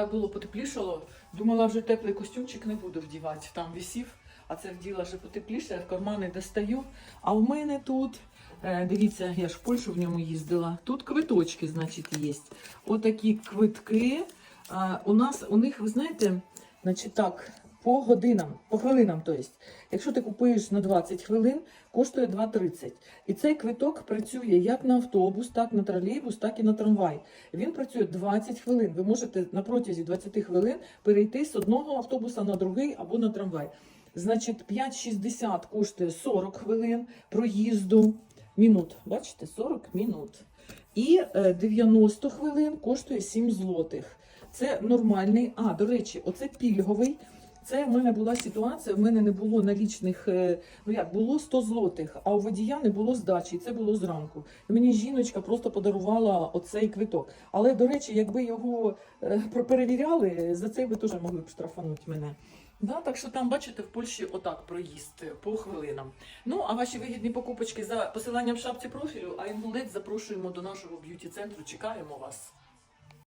Так було потеплішало. Думала, вже теплий костюмчик не буду вдівати. Там висів, а це вділа вже потепліше, в кармани достаю. А в мене тут, е, дивіться, я ж в Польщу в ньому їздила. Тут квиточки, значить, є. Отакі квитки. У нас у них, ви знаєте, значить так, по годинам, по хвилинам, то есть. Якщо ти купуєш на 20 хвилин, коштує 2,30. І цей квиток працює як на автобус, так на тролейбус, так і на трамвай. Він працює 20 хвилин. Ви можете на протязі 20 хвилин перейти з одного автобуса на другий або на трамвай. Значить, 5,60 коштує 40 хвилин проїзду. Мінут. Бачите, 40 мінут. І е, 90 хвилин коштує 7 злотих. Це нормальний. А, до речі, оце пільговий. Це в мене була ситуація, в мене не було налічних, е, ну як, було 100 злотих, а у водія не було здачі, це було зранку. Мені жіночка просто подарувала оцей квиток. Але, до речі, якби його е, про- перевіряли, за це ви теж могли б штрафанути мене. Да, так що там, бачите, в Польщі отак проїзд е, по хвилинам. Ну, а ваші вигідні покупочки за посиланням в шапці профілю, а інгулець запрошуємо до нашого б'юті-центру. Чекаємо вас.